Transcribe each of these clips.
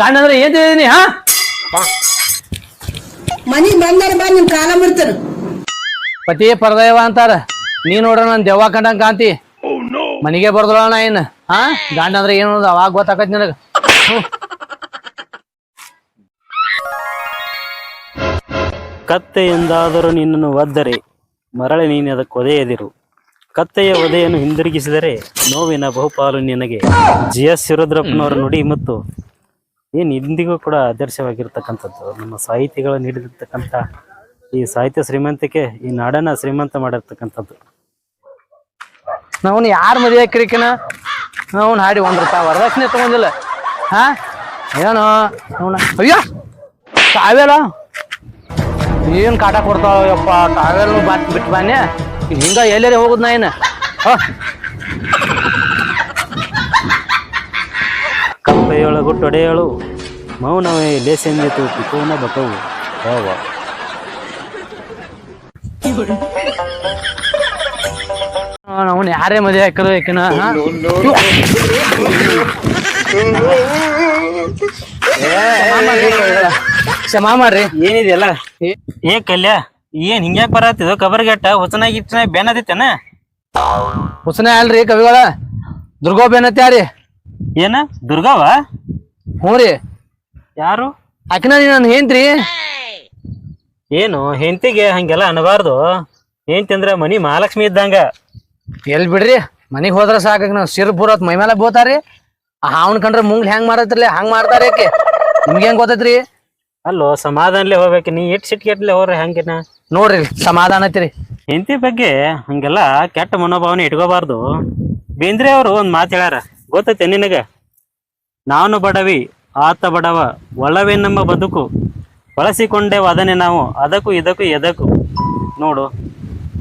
ಗಂಡ ಅಂದ್ರೆ ಏನ್ ತಿಳಿದೀನಿ ಹಾ? ಮನಿಗ್ ಬಂದಾರ ಬಾ ನಿಮ್ ಕಾಲ ಮುಡ್ತಾರ ಪತಿ ಪರದೈವ ಅಂತಾರ. ನೀ ನೋಡ್ರ ನನ್ ದೆವ್ವ ಕಂಡಂಗ್ ಕಾಂತಿ ಮನಿಗೆ ಬರ್ದಳ ಏನ್ ಹಾ? ಗಂಡ ಅಂದ್ರೆ ಏನು ಅನ್ನೋದು ಅವಾಗ ಗೊತ್ತಾಕತ್ ನಿನಗ. ಹ್ಞೂ. ಕತ್ತೆಯಿಂದಾದರೂ ನಿನ್ನನ್ನು ಒದ್ದರೆ ಮರಳಿ ನೀನು ಅದಕ್ಕೆ ಒದೆಯದಿರು. ಕತ್ತೆಯ ಒದೆಯನ್ನು ಹಿಂದಿರುಗಿಸಿದರೆ ನೋವಿನ ಬಹುಪಾಲು ನಿನಗೆ. ಜಿ ಎಸ್ ಶಿರೋದ್ರಪ್ಪನವರ ನುಡಿ ಮತ್ತು. ಏನು ಇಂದಿಗೂ ಕೂಡ ಆದರ್ಶವಾಗಿರ್ತಕ್ಕಂಥದ್ದು. ನಮ್ಮ ಸಾಹಿತಿಗಳು ನೀಡಿರ್ತಕ್ಕಂಥ ಈ ಸಾಹಿತ್ಯ ಶ್ರೀಮಂತಿಕೆ, ಈ ನಾಡನ್ನ ಶ್ರೀಮಂತ ಮಾಡಿರ್ತಕ್ಕಂಥದ್ದು. ನಾವು ಯಾರು ಮದುವೆ ಕಿರಿಕಿನ ನಾವು ಹಾಡಿ ಒಂದ್ ರೂಪಾಯಿ ವರದಕ್ಷಿಣೆ ತಗೊಂಡಿಲ್ಲ. ಹಾ? ಏನೋ ಅಯ್ಯೋ! ಕಾವೇಲ ಏನು ಕಾಟ ಕೊಡ್ತಾವಪ್ಪ ಬಾತ್ ಬಿಟ್ಟು ಬಾನೆ ಹಿಂಗ ಎಲ್ಲೆಲ್ಲಿ ಹೋಗುದು ನಾ ಏನ ಹೋ ತೊಡೆಯಳು ಟೊಡೆಯಳು ಮೌನವೇ ಲೇಸೆಂದಿತು ಪಿತೂನ ಬಕವು ಯಾವ ಅವನು ಯಾರೇ ಮದುವೆ ಹಾಕಲು ಯಾಕೆನ? ಕ್ಷಮಾ ಮಾಡ್ರಿ. ಏನಿದೆಯಲ್ಲ ಏ- ಏ ಕಲ್ಯ ಏನ್ ಹಿಂಗ್ಯಾಕ್ ಬರತ್ತಿದ ಕಬರ್ಗೆಟ್ಟ ಹೊಸನಾಗಿ ಬೆನ್ನದಿತ್ತನ ಹುಸನ ಅಲ್ರಿ ಕವಿಗಳ. ದುರ್ಗೋಬೇನತ್ತಿ ಯಾರಿ ಏನ? ದುರ್ಗವ? ಹ್ಞೂ ರೀ. ಯಾರು? ಆಕಿನ ನೀನು ನಾನು ಏನು ಹೆಂಡತಿಗೆ ಹಂಗೆಲ್ಲ ಅನ್ನಬಾರ್ದು ಹೆಂಡತಿ ಅಂದ್ರ ಮನಿ ಮಹಾಲಕ್ಷ್ಮಿ ಇದ್ದಂಗ. ಎಲ್ ಬಿಡ್ರಿ ಮನೆಗೆ ಹೋದ್ರ ಸಾಕಾಗ ನಾವು ಸಿರ್ ಬುರತ್ ಮೈ ಮೇಲೆ ಬೋತಾರಿ. ಆ ಹಾವ್ನ ಕಂಡ್ರೆ ಮುಂಗ್ಲಿ ಹೆಂಗ್ ಮಾಡತ್ರಿ ಹಂಗ್ ಮಾಡ್ತಾರೆ ಯಾಕೆ ನಿಮ್ಗೆ ಹೆಂಗ್ ಗೊತ್ತೈತ್ರಿ? ಅಲ್ಲೋ ಸಮಾಧಾನಲೆ ಹೋಗ್ಬೇಕು ನೀ ಇಟ್ ಸಿಟ್ಗೆಟ್ಲೆ ಹೋಗ್ರಿ ಹಂಗೇನ? ನೋಡ್ರಿ ಸಮಾಧಾನ ಐತ್ರಿ. ಹೆಂಡತಿ ಬಗ್ಗೆ ಹಂಗೆಲ್ಲ ಕೆಟ್ಟ ಮನೋಭಾವನೆ ಇಟ್ಕೋಬಾರ್ದು. ಬೇಂದ್ರೆ ಅವರು ಒಂದ್ ಮಾತು ಹೇಳ್ಯಾರ. ಗೊತ್ತೈತೆ ನಿನಗೆ? ನಾನು ಬಡವಿ ಆತ ಬಡವ ಒಳವೇ ನಮ್ಮ ಬದುಕು ಬಳಸಿಕೊಂಡೇ ಅದನ್ನೇ ನಾವು. ಅದಕ್ಕೂ ಇದಕ್ಕೂ ಎದಕ್ಕೂ. ನೋಡು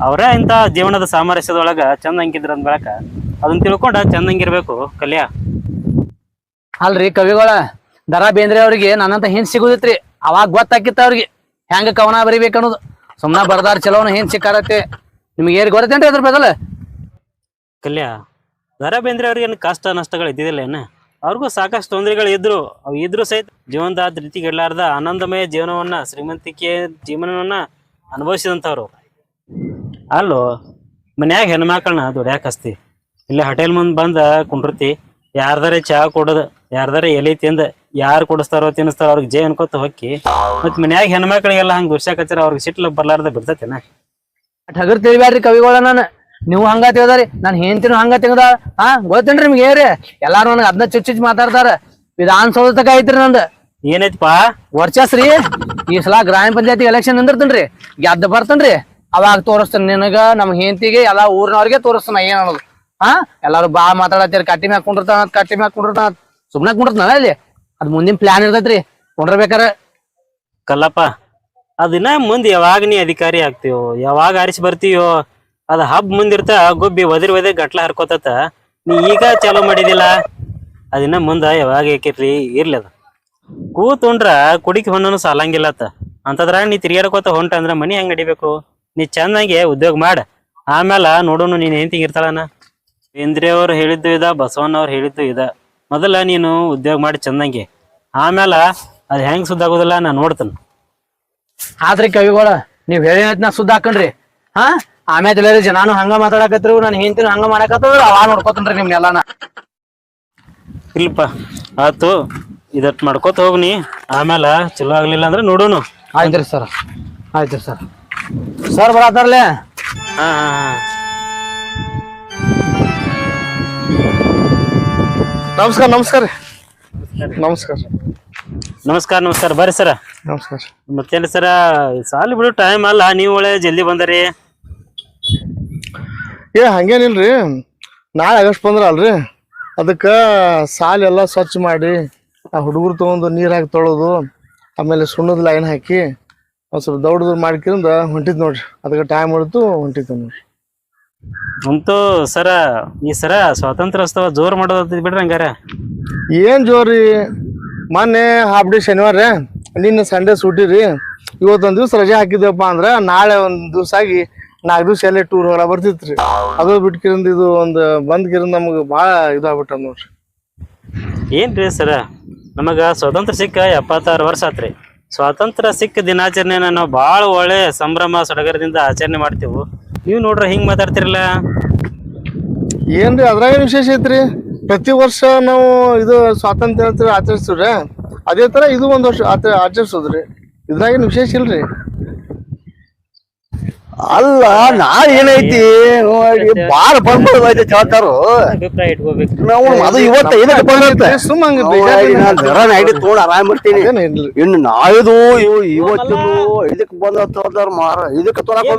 ಅವರೇ ಇಂಥ ಜೀವನದ ಸಾಮರಸ್ಯದೊಳಗ ಚಂದಂಗಿದ್ರ ಅಂದ್ ಬೆಳಕ ಅದನ್ನ ತಿಳ್ಕೊಂಡ ಚಂದಂಗಿರ್ಬೇಕು ಕಲ್ಯ. ಅಲ್ರಿ ಕವಿಗಳ ದರ ಬೇಂದ್ರೆ ಅವ್ರಿಗೆ ನನ್ನಂತ ಹಿಂದ್ ಸಿಗುದಿತ್ರಿ. ಅವಾಗ ಗೊತ್ತಾಕಿತ್ತ ಅವ್ರಿಗೆ. ಹೆಂಗ ಕವನ ಬರಿಬೇಕು ಅನ್ನೋದು. ಸುಮ್ನ ಬರ್ದಾರ ಚಲೋನ ಹಿಂದ್ ಸಿಕ್ಕಾರತ್ತೆ. ನಿಮ್ಗೆ ಏನ್ ಗೊತ್ತೇನ್ರಿ ಅದ್ರ ಬದಲ? ಕಲ್ಯ ದರ ಬೇಂದ್ರೆ ಅವ್ರಿಗೆ ಏನು ಕಷ್ಟ ನಷ್ಟಗಳು ಇದ್ದಿದ್ದಿಲ್ಲ ಏನ? ಅವ್ರಿಗೂ ಸಾಕಷ್ಟು ತೊಂದರೆಗಳು ಇದ್ರು. ಅವು ಇದ್ರು ಸಹಿತ ಜೀವನದ ರೀತಿಗಿಡ್ಲಾರ್ದ ಆನಂದಮಯ ಜೀವನವನ್ನ, ಶ್ರೀಮಂತಿಕೆ ಜೀವನವನ್ನ ಅನುಭವಿಸಿದಂಥವ್ರು. ಅಲ್ಲೋ, ಮನ್ಯಾಗ ಹೆಣ್ಮಕ್ಳನ್ನ ದುಡ್ಯಾಕ ಹಸ್ತಿ. ಇಲ್ಲ ಹೋಟೆಲ್ ಮುಂದೆ ಬಂದ ಕುಂಡಿರ್ತಿ. ಯಾರ್ದಾರೆ ಚಹಾ ಕೊಡೋದು, ಯಾರ್ದಾರೆ ಎಲೆ ತಿಂದ ಯಾರು ಕೊಡಿಸ್ತಾರೋ ತಿನ್ನಿಸ್ತಾರೋ ಅವ್ರಿಗೆ ಜೇ ಅನ್ಕೋತ ಹೊಕ್ಕಿ. ಮತ್ತೆ ಮನ್ಯಾಗ ಹೆಣ್ಮಕ್ಳಿಗೆಲ್ಲ ಹಂಗ ದುರ್ಸಾಕತ್ತಿರ ಅವ್ರಿಗೆ ಸಿಟ್ಲ ಬರ್ಲಾರ್ದ ಬಿಡ್ತೇನೆ ಹಗರ್ ತಿಳಿಬ್ಯಾಡ್ರಿ ಕವಿಗಳ ನಾನು. ನೀವು ಹಂಗ ತಿಳಿದಾರಿ ನಾನು ಹೆಂತಿನೂ ಹಂಗ ತೆಗ್ದ ಹಾ ಗೊತ್ತೇನ್ರಿ ನಿಮ್ಗೆ ಏರಿ ಎಲ್ಲಾರು ನನಗೆ ಅದನ್ನ ಚುಚ್ಚುಚ್ಚು ಮಾತಾಡ್ತಾರ. ವಿಧಾನಸೌಧ ತಕ ಐತ್ರಿ ನಂದು. ಏನೈತಿಪಾ ವರ್ಚಸ್ರಿ. ಈ ಸಲ ಗ್ರಾಮ ಪಂಚಾಯತಿ ಎಲೆಕ್ಷನ್ ನಿಂದಿರ್ತೇನ್ರಿ. ಗೆದ್ದ ಬರ್ತನ್ರಿ. ಅವಾಗ ತೋರಿಸ್ತೇನೆ ನಿನಗ ನಮ್ ಹೆಂಡತಿಗೆ ಎಲ್ಲಾ ಊರಿನವ್ರಿಗೆ ತೋರಿಸ್ತಾನ ಏನ್ ಅನ್ನೋದು. ಹಾ ಎಲ್ಲಾರು ಬಾ ಮಾತಾಡತ್ತೀರಿ ಕಟ್ಟಿ ಮ್ಯಾಕ್ ಕುಂಡಿರ್ತಾನ ಕಟ್ಟಿ ಮ್ಯಾಕ್ ಕುಂಡಿರ್ತಾನ ಸುಮ್ನೆ ಕುಂಡಿರ್ತಾನ ಅಲ್ಲಿ? ಅದ್ ಮುಂದಿನ ಪ್ಲಾನ್ ಇರ್ತೈತ್ರಿ. ಕುಂಡ್ರಬೇಕಾರ. ಕಲ್ಲಪ್ಪ ಅದನ್ನ ಮುಂದೆ ಯಾವಾಗ ನೀ ಅಧಿಕಾರಿ ಆಗ್ತೀವೋ ಯಾವಾಗ ಆರಿಸಿ ಬರ್ತೀಯೋ? ಅದ ಹಬ್ ಮುಂದಿರ್ತ, ಗುಬ್ಬಿ ಒದಿರ್ ಒದೆ ಗಟ್ಲ ಹರ್ಕೋತತ. ನೀ ಈಗ ಚಾಲೂ ಮಾಡಿದಿಲ್ಲ? ಅದನ್ನ ಮುಂದ ಯಾವಾಗ ಏಕಿರ್ಲಿ ಇರ್ಲಿ ಅದ. ಕೂತುಂಡ್ರ ಹೊಂದನು ಹೊಣ್ಣನು ಸಾಲಂಗಿಲ್ಲತ್ತ ಅಂತದ್ರಾಗ ನೀ ತಿರ್ಗಾಡ್ಕೋತ ಹೊಂಟ ಅಂದ್ರ ಮನಿ ಹೆಂಗ್ ನಡಿಬೇಕು? ನೀ ಚಂದಂಗೆ ಉದ್ಯೋಗ ಮಾಡ. ಆಮೇಲೆ ನೋಡೋನು ನೀನ್ ಏನ್ ತಿಂಗಿರ್ತಾಳನ ಬೇಂದ್ರೆ ಅವ್ರು ಹೇಳಿದ್ದು ಇದ, ಬಸವಣ್ಣ ಅವ್ರು ಹೇಳಿದ್ದು ಇದ. ಮೊದಲ ನೀನು ಉದ್ಯೋಗ ಮಾಡಿ ಚಂದಂಗೆ. ಆಮೇಲೆ ಅದ್ ಹೆಂಗ್ ಸುದ್ದಾಗೋದಿಲ್ಲ ನಾ ನೋಡ್ತೇನೆ. ಆದ್ರೆ ಕವಿಗಳ, ನೀವ್ ಹೇಳಿನ ನಾ ಸುದ್ದ ಹಾಕಣ್ರಿ ಹಾ? ಆಮೇಲೆ ಎಲ್ಲಾರು ಜನಾನು ಹಂಗ ಮಾತಾಡಕತ್ರು ನಾನು ಹೆಂಡತಿನ ಹಂಗ ಮಾಡಕತ್ತದು ಆ ನೋಡ್ಕೊತನ್ರಿ ನಿಮ್ನೆಲ್ಲಾನ ಇಲ್ಲಪ್ಪ ಆತು ಇದಟ್ ಮಾಡ್ಕೋತ ಹೋಗ್ನಿ ಆಮೇಲೆ ಚಲೋ ಆಗ್ಲಿಲ್ಲ ಅಂದ್ರೆ ನೋಡೋನು. ಆಯ್ತ್ರಿ ಸರ್. ಆಯ್ತು ಸರ್. ಸರ್ ಬರತ್ತಾರಲೆ? ಹಾ ನಮಸ್ಕಾರ ನಮಸ್ಕಾರ ನಮಸ್ಕಾರ ನಮಸ್ಕಾರ ನಮಸ್ಕಾರ. ಬರ್ರಿ ಸರ. ನಮಸ್ಕಾರ ಮತ್ತೇನು ಸರ ಸಾಲಿ ಬಿಡು ಟೈಮ್ ಅಲ್ಲ. ನೀವು ಒಳ್ಳೆ ಜಲ್ದಿ ಬಂದರಿ. ಏ ಹಂಗೇನಿಲ್ರಿ. ನಾಳೆ ಆಗಸ್ಟ್ ಬಂದ್ರ ಅಲ್ರಿ ಅದಕ್ಕೆ ಸಾಲ ಎಲ್ಲ ಸ್ವಚ್ಛ ಮಾಡಿ ಆ ಹುಡುಗರು ತೊಗೊಂಡು ನೀರು ಹಾಕಿ ತೊಳೆದು ಆಮೇಲೆ ಸುಣ್ಣದ ಲೈನ್ ಹಾಕಿ ಒಂದು ಸ್ವಲ್ಪ ದೌಡ್ದು ಮಾಡ್ಕಿಂದ ಹೊಂಟಿದ್ ನೋಡ್ರಿ. ಅದಕ್ಕೆ ಟೈಮ್ ಹೊಡಿತು ಹೊಂಟಿದ್ದು ನೋಡ್ರಿ. ಅಂತೂ ಸರ ಈ ಸರ ಸ್ವಾತಂತ್ರ್ಯೋತ್ಸವ ಜೋರ್ ಮಾಡೋದ್ ಬಿಡ್ರಿ ಹಂಗಾರ. ಏನ್ ಜೋರಿ? ಮೊನ್ನೆ ಹಾಫ್ ಡೇ ಶನಿವಾರ ನಿನ್ನೆ ಸಂಡೇ ಸೂಟಿ ರೀ. ಇವತ್ತೊಂದ್ ದಿವ್ಸ ರಜೆ ಹಾಕಿದ್ವಪ್ಪ ಅಂದ್ರೆ ನಾಳೆ ಒಂದು ದಿವ್ಸ ಆಗಿ ನಾಲ್ಕು ದಿವಸ ಎಲ್ಲೇ ಟೂರ್ ಹೊರ ಬರ್ತಿತ್ರಿ ಅದು ಬಿಟ್ಕಿರಿಂದ ಇದು ಒಂದು ಬಂದ್ ಕಿರಿಂದ ನಮಗ ಭಾಳ ಇದಾಗ್ಬಿಟ್ಟ ನೋಡ್ರಿ. ಏನ್ರಿ ಸರ? ನಮಗ ಸ್ವಾತಂತ್ರ್ಯ ಸಿಕ್ಕ ಎಪ್ಪತ್ತಾರು ವರ್ಷ ಆತ್ರಿ. ಸ್ವಾತಂತ್ರ್ಯ ಸಿಕ್ಕ ದಿನಾಚರಣೆನ ನಾವು ಭಾಳ ಒಳ್ಳೆ ಸಂಭ್ರಮ ಸಡಗರದಿಂದ ಆಚರಣೆ ಮಾಡ್ತೀವಿ. ನೀವು ನೋಡ್ರಿ ಹಿಂಗ್ ಮಾತಾಡ್ತಿರಲ್ಲ? ಏನ್ರಿ ಅದ್ರಾಗ ವಿಶೇಷ ಐತ್ರಿ? ಪ್ರತಿ ವರ್ಷ ನಾವು ಇದು ಸ್ವಾತಂತ್ರ್ಯ ಆಚರಿಸ್ತೀವ್ರ. ಅದೇ ತರ ಇದು ಒಂದ್ ವರ್ಷ ಆಚ ಆಚರಿಸೋದ್ರಿ. ಇದ್ರಾಗೇನು ವಿಶೇಷ ಇಲ್ರಿ? ಅಲ್ಲ ನಾ ಏನೈತಿ? ಬಾಳ ಬಂದ್ಬಿಡ್ದೈತಿ ಚಾತಾರು. ಅಭಿಪ್ರಾಯ ಇಟ್ಕೋಬೇಕು ನಾವು ಅದು ಇವತ್ತ ಇದಕ್ಕೆ ಹಂಗ ನಾನು ಐಡಿ ತಗೊಂಡ್ ಆರಾಮ್ ಇರ್ತೀನಿ. ಇನ್ನು ನಾಳಿದು ಇವು ಇವತ್ತಿದು ಇದಕ್ ಬಂದ ಮಾರ. ಇದಕ್ಕೆ ತೊಳಕ್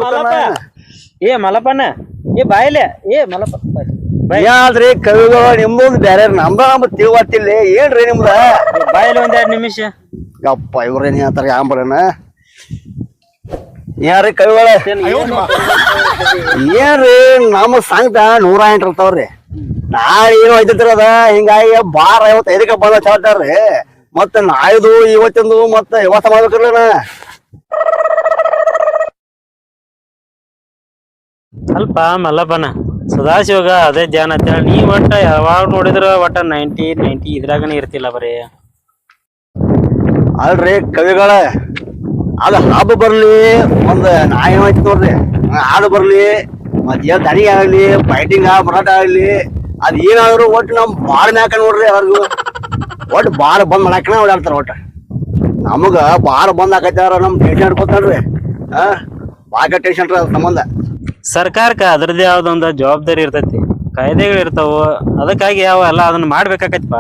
ಏ ಮಲಪಣ್ಣ ಏ ಬಾಯಿಲೆ. ಏ ಮಲಪ ಯಾದ್ರಿ ಕವಿಗಳು ನಿಮ್ದೊಂದು ಬೇರೆ ನಮ್ದ ನಮ್ದು ತಿಳ್ವತ್ತಿಲ್ಲ ಏನ್ರಿ ನಿಮ್ದ? ಬಾಯಿಲೆ ಒಂದೆರಡು ನಿಮಿಷ. ಯಪ್ಪ ಇವ್ರೇನ್ ಹೇಳ್ತಾರ? ಯಾಂಬರನ ಯಾರ್ರಿ ಕವಿಗಳ? ಏನ್ರಿ ನಮ್ಮ ಸಂಘದ ನೂರ ಎಂಟು ಇರ್ತಾವ್ರಿ ನಾಳೆ ಏನು ಐತಿರ್ತಾರ ಅದ ಹಿಂಗಾಗಿ ಬಾರ ಐವತ್ತು ಐದಕ್ಕೆ ಬಂದ ಹೇಳ್ತಾರ್ರಿ ಮತ್ತೆ ನಾಯ್ದು ಇವತ್ತಿಂದು ಮತ್ತೆ ಇವತ್ತ ಮಾಡ್ಬೇಕ್ರಲ್ಲ ಅಲ್ಪ ಮಲ್ಲಪ್ಪನ ಸದಾಶಿವಾಗ ಅದೇ ಧ್ಯಾನ ಅಂತ ಹೇಳಿ ನೀ ಒಟ್ಟ ಯಾವಾಗ ನೋಡಿದ್ರ ಒಟ್ಟ ನೈಂಟಿ ನೈಂಟಿ ಇದ್ರಾಗನೇ ಇರ್ತಿಲ್ಲ ಬರೀ. ಅಲ್ರಿ ಕವಿಗಳ ಅದು ಹಬ್ಬ ಬರಲಿ, ಒಂದು ನಾ ಆಯ್ತು ನೋಡ್ರಿ. ಹಾಡು ಬರ್ಲಿ ಏನ್ ದನಿ ಆಗ್ಲಿ ಫೈಟಿಂಗ್ ಮರಾಟ ಆಗ್ಲಿ, ಅದ್ ಏನಾದ್ರು ಒಟ್ಟು ನಮ್ ಬಾರ್ ಮ್ಯಾಕ ನೋಡ್ರಿ ಅವ್ರಿಗೂ ಒಟ್ಟು ಬಾರ್ ಬಂದ್ ಮಾಡಾಕನ ಓಡಾಡ್ತಾರ ಒಟ್ಟ. ನಮಗ ಬಾರ್ ಬಂದ್ ಹಾಕತ್ತಾರ ನಮ್ ಟೆನ್ಷನ್ ಹಿಡ್ಕೊತಾನ್ರಿ. ಹಾ? ಬಾಳ ಟೆನ್ಷನ್ ಸಂಬಂಧ. ಸರ್ಕಾರಕ್ಕ ಅದ್ರದ್ದೇ ಯಾವ್ದೊಂದು ಜವಾಬ್ದಾರಿ ಇರ್ತೈತಿ. ಕಾಯ್ದೆಗಳು ಇರ್ತಾವ. ಅದಕ್ಕಾಗಿ ಯಾವ ಎಲ್ಲ ಅದನ್ನ ಮಾಡ್ಬೇಕಾಕೈತಿಪ್ಪ.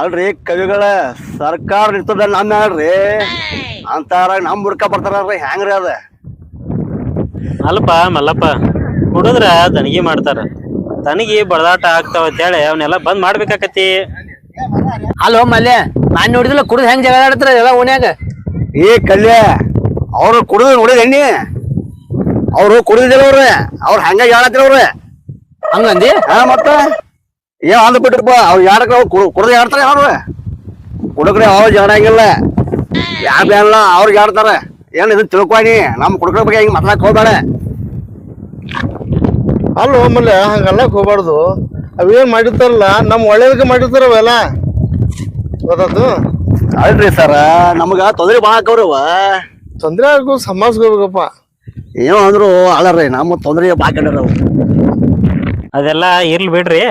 ಅಲ್ರಿ ಕವಿಗಳ ಸರ್ಕಾರ ಇರ್ತದ ನಮ್ಮ ಹೇಳ್ರಿ. ಅಂತಾರ ನಮ್ ಹುಡ್ಕ ಬರ್ತಾರಲ್ರಿ ಹೆಂಗ್ರಿ ಅದ? ಅಲ್ಪ ಮಲ್ಲಪ್ಪ ಕುಡಿದ್ರ ದನಗಿ ಮಾಡ್ತಾರ. ತನಗಿ ಬಡದಾಟ ಆಗ್ತಾವ ಅಂತೇಳಿ ಅವನ್ನೆಲ್ಲ ಬಂದ್ ಮಾಡ್ಬೇಕಾಕತಿ ಅಲ್ಲೋ ಮಲ್ಯ ನಾನ್ ನೋಡಿದಿಲ್ಲ ಕುಡ್ದು ಹೆಂಗ್ ಜಗಳ ಆಡ್ತಾರ ಎಲ್ಲ ಓಣ್ಯಾಗ? ಏ ಕಲ್ಯ ಅವ್ರು ಕುಡಿದು ನೋಡಿದ ಎಣ್ಣಿ ಅವ್ರು ಕುಡಿದಿಲ್ಲ ಅವ್ರ ಅವ್ರು ಹಂಗ ಹೇಳತ್ತಿರ ಅವ್ರ? ಹಂಗಂದಿ? ಹಾ ಮತ್ತ? ಏ ಅಂದ್ ಬಿಟ್ರಪ್ಪ ಅವ್ರು ಯಾರಕ್ಕ ಕುಡ್ದು ಯಾಡ್ತಾರ ಅವ್ರು ಕುಡುಕ್ರೆ ಜನ ಜಾಡಂಗಿಲ್ಲ ಯಾವ ಬೇಡ ಅವ್ರಿಗೆ ಯಾಡ್ತಾರೆ? ಏನು ಇದನ್ನ ತಿಳ್ಕೊನಿ ನಮ್ಮ ಕುಡುಕ್ರ ಬಗ್ಗೆ ಹಿಂಗ್ ಮಾತಾಡಕ್ ಹೋಗ್ಬೇಡ. ಅಲ್ಲ ಆಮೇಲೆ ಹಂಗಲ್ಲ ಹೋಗ್ಬಾರ್ದು. ಅವೇನು ಮಾಡಿರ್ತಾರಲ್ಲ ನಮ್ಮ ಒಳ್ಳೇದಕ್ಕೆ ಮಾಡಿರ್ತಾರ ಅವೆಲ್ಲ ಗೊತ್ತಾತು? ಅಲ್ರಿ ಸರ ನಮ್ಗೆ ತೊಂದರೆ ಭಾಳ ಆಕವ್ರವ ತೊಂದರೆ ಆಗು ಹೋಗ್ಬೇಕಪ್ಪ ಏನೋ ಅಂದ್ರು ಅಲ್ಲರಿ ನಮ್ಮ ತೊಂದ್ರೆ ಭಾಳ ಅವು ಅದೆಲ್ಲ ಇರ್ಲಿ ಬಿಡ್ರಿ.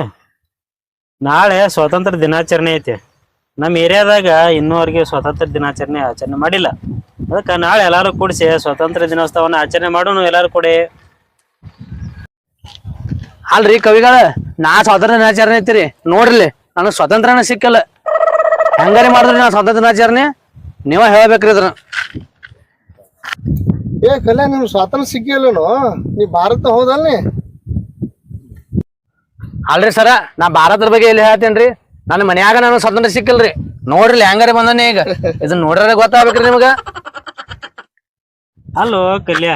ನಾಳೆ ಸ್ವಾತಂತ್ರ್ಯ ದಿನಾಚರಣೆ ಐತಿ. ನಮ್ಮ ಏರಿಯಾದಾಗ ಇನ್ನೂವರೆಗೆ ಸ್ವಾತಂತ್ರ್ಯ ದಿನಾಚರಣೆ ಆಚರಣೆ ಮಾಡಿಲ್ಲ. ಅದಕ್ಕೆ ನಾಳೆ ಎಲ್ಲರೂ ಕೂಡಿಸಿ ಸ್ವಾತಂತ್ರ್ಯ ದಿನೋತ್ಸವನ ಆಚರಣೆ ಮಾಡೋಣ ಎಲ್ಲರೂ ಕೊಡಿ. ಅಲ್ರಿ ಕವಿಗಳ ನಾ ಸ್ವಾತಂತ್ರ್ಯ ದಿನಾಚರಣೆ ಐತಿರಿ. ನೋಡ್ರಿ ನನಗೆ ಸ್ವಾತಂತ್ರ್ಯನ ಸಿಕ್ಕಲ್ಲ. ಹೆಂಗಾರಿ ಮಾಡಿದ್ರಿ ನಾ ಸ್ವಾತಂತ್ರ್ಯ ದಿನಾಚರಣೆ? ನೀವ ಹೇಳ್ಬೇಕ್ರಿ ಇದನ್ನ. ಏ ಕಲ್ಯಾಣ ನಿಮ್ ಸ್ವಾತಂತ್ರ್ಯ ಸಿಕ್ಕಿಲ್ಲನು ನೀ ಭಾರತ ಹೋದಲ್ನಿ? ಅಲ್ರಿ ಸರ ನಾ ಭಾರತದ ಬಗ್ಗೆ ಎಲ್ಲಿ ಹೇಳ್ತೇನ್ರಿ? ನನ್ನ ಮನ್ಯಾಗ ನಾನು ಸ್ವತಂತ್ರ ಸಿಕ್ಕಲ್ರಿ. ನೋಡ್ರಿ ಹೆಂಗಾರ ಬಂದಾನೆ ಈಗ. ಇದನ್ನ ನೋಡ್ರೆ ಗೊತ್ತಾಗ್ಬೇಕ್ರಿ ನಿಮಗ. ಅಲ್ಲೋ ಕಲ್ಯ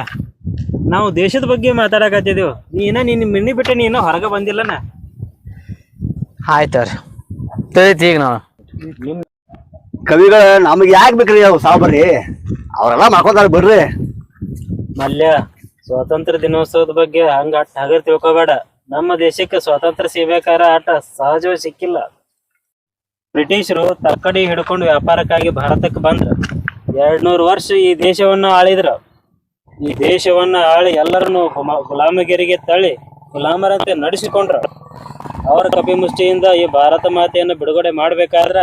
ನಾವು ದೇಶದ ಬಗ್ಗೆ ಮಾತಾಡಕತ್ತಿದ್ದೇವೆ ನೀನ ನಿನ್ನ ಮಿಣ್ಣಿ ಬಿಟ್ಟೆ ನೀನು ಹೊರಗೆ ಬಂದಿಲ್ಲನ? ಆಯ್ತಾರ ತಿಳಿತಿ ಈಗ ನಾವು. ಕವಿಗಳ ನಮಗೆ ಯಾಕೆ ಬೇಕ್ರಿ ಅವು ಸಾಬರ್ರಿ ಅವರೆಲ್ಲ ಮಾಡ್ಕೊತಾರ ಬರ್ರಿ. ಮಲ್ಯ ಸ್ವಾತಂತ್ರ್ಯ ದಿನೋತ್ಸವದ ಬಗ್ಗೆ ಹಂಗ ಅಟ್ ಹಗರ್ ತಿಳ್ಕೊಬೇಡ. ನಮ್ಮ ದೇಶಕ್ಕೆ ಸ್ವಾತಂತ್ರ್ಯ ಸಿಗ್ಬೇಕಾರ ಆಟ ಸಹಜವಾಗಿ ಸಿಕ್ಕಿಲ್ಲ. ಬ್ರಿಟಿಷರು ತಕ್ಕಡಿ ಹಿಡ್ಕೊಂಡು ವ್ಯಾಪಾರಕ್ಕಾಗಿ ಭಾರತಕ್ಕೆ ಬಂದ್ರ. ಎರಡ್ನೂರು ವರ್ಷ ಈ ದೇಶವನ್ನ ಆಳಿದ್ರ. ಈ ದೇಶವನ್ನ ಆಳಿ ಎಲ್ಲರನ್ನು ಗುಲಾಮಗಿರಿಗೆ ತಳ್ಳಿ ಗುಲಾಮರಂತೆ ನಡೆಸಿಕೊಂಡ್ರ. ಅವರ ಕಪಿಮುಷ್ಟಿಯಿಂದ ಈ ಭಾರತ ಮಾತೆಯನ್ನು ಬಿಡುಗಡೆ ಮಾಡ್ಬೇಕಾದ್ರ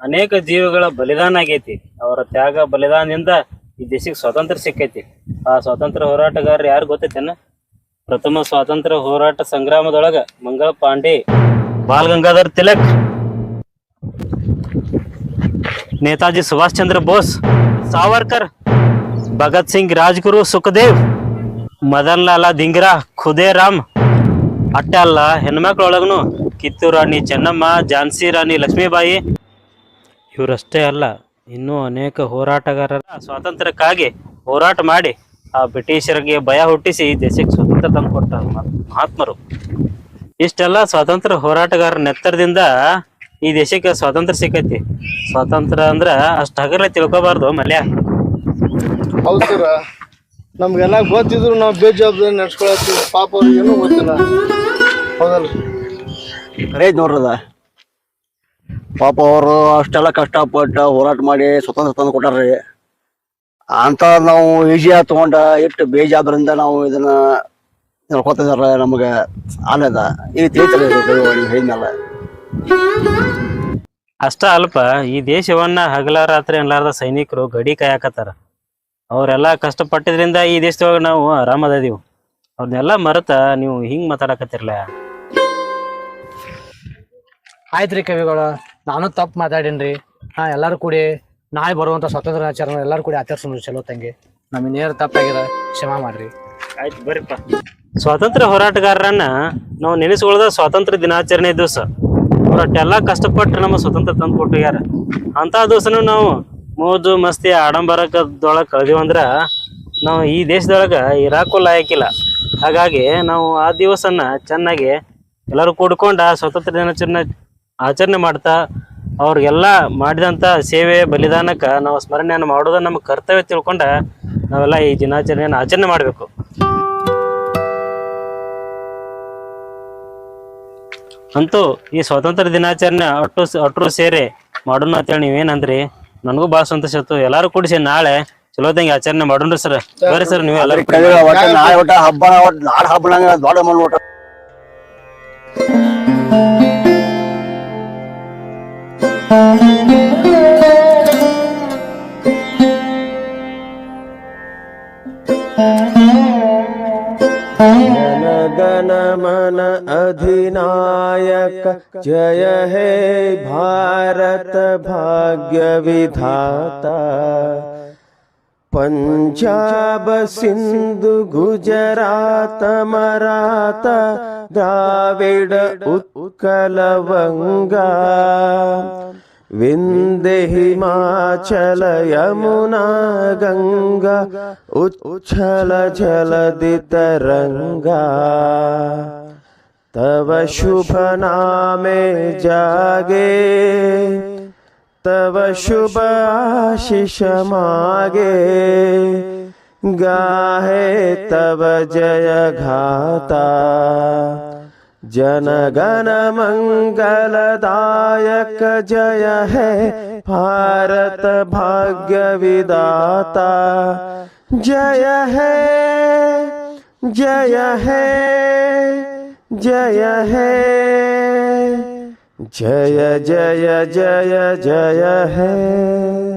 ಅನೇಕ ಜೀವಿಗಳ ಬಲಿದಾನ ಆಗೈತಿ. ಅವರ ತ್ಯಾಗ ಬಲಿದಾನದಿಂದ ಈ ದೇಶಕ್ಕೆ ಸ್ವಾತಂತ್ರ್ಯ ಸಿಕ್ಕೈತಿ. ಆ ಸ್ವಾತಂತ್ರ್ಯ ಹೋರಾಟಗಾರರು ಯಾರು ಗೊತ್ತೈತೇನ? ಪ್ರಥಮ ಸ್ವಾತಂತ್ರ್ಯ ಹೋರಾಟ ಸಂಗ್ರಾಮದೊಳಗ ಮಂಗಳ ಪಾಂಡೆ ಬಾಲ್ ಗಂಗಾಧರ್ ತಿಲಕ್, ನೇತಾಜಿ ಸುಭಾಷ್ ಚಂದ್ರ ಬೋಸ್, ಸಾವರ್ಕರ್, ಭಗತ್ ಸಿಂಗ್ ರಾಜ್ಗುರು ಸುಖದೇವ್ ಮದನ್ ಲಾಲ ದಿಂಗ್ರಾ ಖುದೇ ರಾಮ್ ಅಟ್ಟೆ ಅಲ್ಲ ಹೆಣ್ಮಕ್ಳೊಳಗನು ಕಿತ್ತೂರು ರಾಣಿ ಚೆನ್ನಮ್ಮ ಝಾನ್ಸಿ ರಾಣಿ ಲಕ್ಷ್ಮೀಬಾಯಿ ಇವರಷ್ಟೇ ಅಲ್ಲ, ಇನ್ನೂ ಅನೇಕ ಹೋರಾಟಗಾರರ ಸ್ವಾತಂತ್ರ್ಯಕ್ಕಾಗಿ ಹೋರಾಟ ಮಾಡಿ ಆ ಬ್ರಿಟಿಷರಿಗೆ ಭಯ ಹುಟ್ಟಿಸಿ ದೇಶಕ್ಕೆ ಸ್ವಾತಂತ್ರ್ಯ ತಂದುಕೊಟ್ಟ ಮಹಾತ್ಮರು. ಇಷ್ಟೆಲ್ಲ ಸ್ವಾತಂತ್ರ್ಯ ಹೋರಾಟಗಾರರ ನೆತ್ತರದಿಂದ ಈ ದೇಶಕ್ಕೆ ಸ್ವಾತಂತ್ರ್ಯ ಸಿಕ್ಕೈತಿ. ಸ್ವಾತಂತ್ರ್ಯ ಅಂದ್ರ ಅಷ್ಟ ಹಗರ ತಿಳ್ಕೊಬಾರ್ದು ಮಲ್ಯ. ಹೌದು ಸರ. ನಮ್ಗೆಲ್ಲ ಗೊತ್ತಿದ್ರು ನಾವು ಬೇಜವಾಬ್ದಾರಿ ನಡ್ಸ್ಕೊಳತ್ತೀವಿ. ಪಾಪ ಅವ್ರಿಗೆ ಏನೂ ಗೊತ್ತಿಲ್ಲ. ಹೌದಲ್ರಿ ನೋಡ್ರಿ ನೋಡ್ರದ ಪಾಪ ಅವರು ಅಷ್ಟೆಲ್ಲ ಕಷ್ಟಪಟ್ಟು ಹೋರಾಟ ಮಾಡಿ ಸ್ವತಂತ್ರ ತಂದು ಕೊಟ್ಟಾರ್ರಿ ಅಂತ ನಾವು ಈಜಿಯಾಗಿ ತಗೊಂಡ ಎಷ್ಟು ಬೇಜಾಬ್ರಿಂದ ನಾವು ಇದನ್ನ ನಡ್ಕೊತಿದಾರ ನಮಗೆ ಆಲದ ಈ ಹೇಳಿದ್ನಲ್ಲ ಅಷ್ಟ ಅಲ್ಪ ಈ ದೇಶವನ್ನ ಹಗಲ ರಾತ್ರಿ ಅನ್ಲಾರ್ದ ಸೈನಿಕರು ಗಡಿ ಕಾಯಕತ್ತಾರ. ಅವರೆಲ್ಲ ಕಷ್ಟಪಟ್ಟಿದ್ರಿಂದ ಈ ದೇಶದೊಳಗ ನಾವು ಆರಾಮದೀವಿ ಅವ್ರನ್ನೆಲ್ಲ ಮರೆತ ನೀವು ಹಿಂಗ್ ಮಾತಾಡಕತ್ತಿರ್ಲ? ಆಯ್ತ್ರಿ ಕವಿಗಳ ನಾನು ತಪ್ಪು ಮಾತಾಡಿನ್ರಿ. ಹಾ ಎಲ್ಲಾರು ಕೂಡಿ ನಾಳೆ ಬರುವಂತ ಸ್ವಾತಂತ್ರ್ಯ ಆಚರಣೆ ಎಲ್ಲಾರು ಕೂಡಿ ಆಚರಿಸೋಣ ಚಲೋ ತಂಗಿ. ನಮ್ಗೆ ನೇರ ತಪ್ಪಾಗಿದೆ ಕ್ಷಮಾ ಮಾಡ್ರಿ. ಆಯ್ತು ಬರ್ರಿಪ್ಪ. ಸ್ವಾತಂತ್ರ್ಯ ಹೋರಾಟಗಾರರನ್ನ ನಾವು ನೆನೆಸ್ಕೊಳ್ಳೋದ ಸ್ವಾತಂತ್ರ್ಯ ದಿನಾಚರಣೆ ದಿವಸ. ಅವರಟ್ಟೆಲ್ಲ ಕಷ್ಟಪಟ್ಟು ನಮ್ಮ ಸ್ವತಂತ್ರ ತಂದು ಕೊಟ್ಟಿದ್ದಾರೆ. ಅಂತ ದಿವಸನು ನಾವು ಮೋಜು, ಮಸ್ತಿ ಆಡಂಬರಕದೊಳಗೆ ಕಳೆದಿವಂದ್ರ ನಾವು ಈ ದೇಶದೊಳಗೆ ಇರಾಕು ಲಾಯಕ್ಕಿಲ್ಲ ಹಾಗಾಗಿ ನಾವು ಆ ದಿವಸನ ಚೆನ್ನಾಗಿ ಎಲ್ಲರೂ ಕೂಡ್ಕೊಂಡು ಸ್ವಾತಂತ್ರ್ಯ ದಿನಾಚರಣೆ ಆಚರಣೆ ಮಾಡ್ತಾ, ಅವ್ರಿಗೆಲ್ಲ ಮಾಡಿದಂಥ ಸೇವೆ, ಬಲಿದಾನಕ್ಕೆ ನಾವು ಸ್ಮರಣೆಯನ್ನು ಮಾಡೋದು ನಮ್ಮ ಕರ್ತವ್ಯ ತಿಳ್ಕೊಂಡು ನಾವೆಲ್ಲ ಈ ದಿನಾಚರಣೆಯನ್ನು ಆಚರಣೆ ಮಾಡಬೇಕು. ಅಂತೂ ಈ ಸ್ವಾತಂತ್ರ್ಯ ದಿನಾಚರಣೆ ಅಟ್ಟು ಅಟ್ರು ಸೇರಿ ಮಾಡೋಣ ಅಂತೇಳಿ ನೀವೇನಂದ್ರಿ? ನನಗೂ ಭಾಳ ಸಂತೋಷ ಇತ್ತು ಎಲ್ಲಾರು ಕೂಡಿಸಿ ನಾಳೆ ಚಲೋದಂಗೆ ಆಚರಣೆ ಮಾಡೋಣ ಸರ್. ಬರ್ರಿ ಸರ್ ನೀವು ಎಲ್ಲರೂ ಒಟ್ಟ ಹಬ್ಬ ನಾಳೆ ಹಬ್ಬ ಗನ ಮನ ಅಧಿನಾ अधिनायक जय हे भारत भाग्य विधाता पंजाब सिंधु गुजरात मराठा द्राविड उत्कल वंगा विंध्य हिमाचल यमुना गंगा उच्छल जलधि تب شبھ نام جاگے تب شبھ آشیش ماگے گاہے تب جے گھاتا جن گن منگل دائک جے ہے بھارت بھاگیہ وداتا جے ہے جے ہے जय है जय जय जय जय है